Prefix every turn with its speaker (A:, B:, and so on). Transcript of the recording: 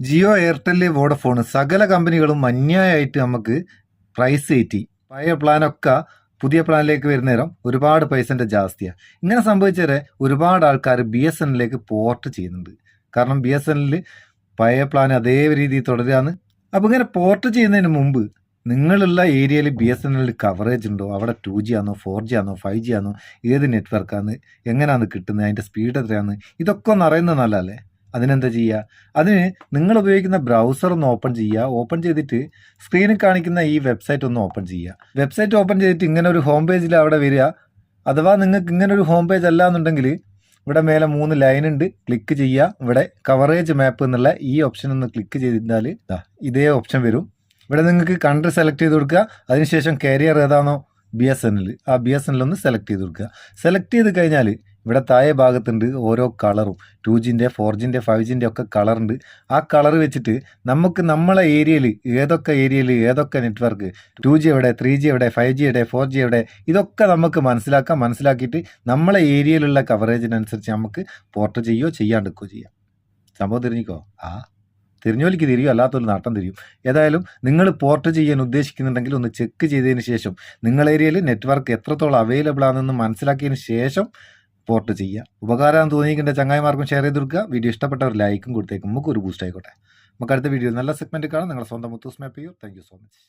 A: Jio Airtel Vodafone സകല കമ്പനികളും അന്യായമായിട്ട് നമുക്ക് പ്രൈസ് കയറ്റി പഴയ പ്ലാനൊക്കെ പുതിയ പ്ലാനിലേക്ക് വരുന്ന നേരം ഒരുപാട് പൈസന്റെ ജാസ്തിയാണ് ഇങ്ങനെ സംഭവിച്ചവരെ ഒരുപാട് ആൾക്കാർ ബി എസ് എന്നിലേക്ക് പോർട്ട് ചെയ്യുന്നുണ്ട്. കാരണം ബി എസ് എന്നിൽ പഴയ പ്ലാൻ അതേ രീതിയിൽ തുടരുകയാണ് അപ്പോൾ ഇങ്ങനെ പോർട്ട് ചെയ്യുന്നതിന് മുമ്പ് നിങ്ങളുള്ള ഏരിയയിൽ ബി എസ് എൻ എല്ലിൽ കവറേജ് ഉണ്ടോ? അവിടെ ടു ജി ആണോ ഫോർ ജി ആണോ ഫൈവ് ജി ആണോ ഏത് നെറ്റ്വർക്കാണ് എങ്ങനെയാണ് കിട്ടുന്നത് അതിന്റെ സ്പീഡ് എത്രയാണ് ഇതൊക്കെ ഒന്ന് അറിയുന്നത് നല്ലതല്ലേ? അതിനെന്താ ചെയ്യുക അതിന് നിങ്ങൾ ഉപയോഗിക്കുന്ന ബ്രൗസർ ഒന്ന് ഓപ്പൺ ചെയ്യുക ഓപ്പൺ ചെയ്തിട്ട് സ്ക്രീനിൽ കാണിക്കുന്ന ഈ വെബ്സൈറ്റ് ഒന്ന് ഓപ്പൺ ചെയ്യുക വെബ്സൈറ്റ് ഓപ്പൺ ചെയ്തിട്ട് ഇങ്ങനെ ഒരു ഹോം പേജിൽ അവിടെ വരിക. അഥവാ നിങ്ങൾക്ക് ഇങ്ങനെ ഒരു ഹോം പേജ് അല്ല എന്നുണ്ടെങ്കിൽ ഇവിടെ മേലെ മൂന്ന് ലൈൻ ഉണ്ട്. ക്ലിക്ക് ചെയ്യുക ഇവിടെ കവറേജ് മാപ്പ് എന്നുള്ള ഈ ഓപ്ഷൻ ഒന്ന് ക്ലിക്ക് ദാ ഇതേ ഓപ്ഷൻ വരും. ഇവിടെ നിങ്ങൾക്ക് കൺട്രി സെലക്ട് ചെയ്ത് കൊടുക്കുക. അതിനുശേഷം കരിയർ ഏതാണോ? ബി എസ് എൻ എൽ ആ ബി എസ് എൻ എൽ ഒന്ന് സെലക്ട് ചെയ്ത് കൊടുക്കുക. സെലക്ട് ചെയ്ത് കഴിഞ്ഞാൽ ഇവിടെ താഴെ ഭാഗത്തുണ്ട് ഓരോ കളറും. ടു ജിന്റെ ഫോർ ജിന്റെ ഫൈവ് ജിന്റെ ഒക്കെ കളറുണ്ട്. ആ കളർ വെച്ചിട്ട് നമുക്ക് നമ്മളെ ഏരിയയിൽ ഏതൊക്കെ ഏരിയയിൽ ഏതൊക്കെ നെറ്റ്വർക്ക് ടു ജി എവിടെ ത്രീ ജി എവിടെ ഫൈവ് ജി എവിടെ ഫോർ ജി എവിടെ ഇതൊക്കെ നമുക്ക് മനസ്സിലാക്കാം. മനസ്സിലാക്കിയിട്ട് നമ്മളെ ഏരിയയിലുള്ള കവറേജിനനുസരിച്ച് നമുക്ക് പോർട്ട് ചെയ്യുകയോ ചെയ്യാണ്ടിരിക്കുകയോ ചെയ്യാം. സംഭവം തിരിഞ്ഞിക്കോ? ആ. തിരിഞ്ഞോലിക്ക് തിരിയും അല്ലാത്തൊരു നാട്ടം തിരിയും. ഏതായാലും നിങ്ങൾ പോർട്ട് ചെയ്യാൻ ഉദ്ദേശിക്കുന്നുണ്ടെങ്കിൽ ഒന്ന് ചെക്ക് ചെയ്തതിന് ശേഷം നിങ്ങളേരിയയിൽ നെറ്റ്വർക്ക് എത്രത്തോളം അവൈലബിൾ ആണെന്ന് മനസ്സിലാക്കിയതിന് ശേഷം പോർട്ട് ചെയ്യുക. ഉപകാരം തോന്നിയിട്ടുണ്ട് ചങ്ങായിമാർക്കും ഷെയർ ചെയ്ത് കൊടുക്കുക. വീഡിയോ ഇഷ്ടപ്പെട്ടവർ ലൈക്കും കൊടുത്തേക്കും. നമുക്ക് ഒരു ബൂസ്റ്റ് ആയിക്കോട്ടെ. നമുക്ക് അടുത്ത വീഡിയോ നല്ല സെഗ്മെന്റ് കാണാം. നിങ്ങളുടെ സ്വന്തം മുത്തൂസ് മാപ്പ് ചെയ്യൂ താങ്ക് സോ മച്ച്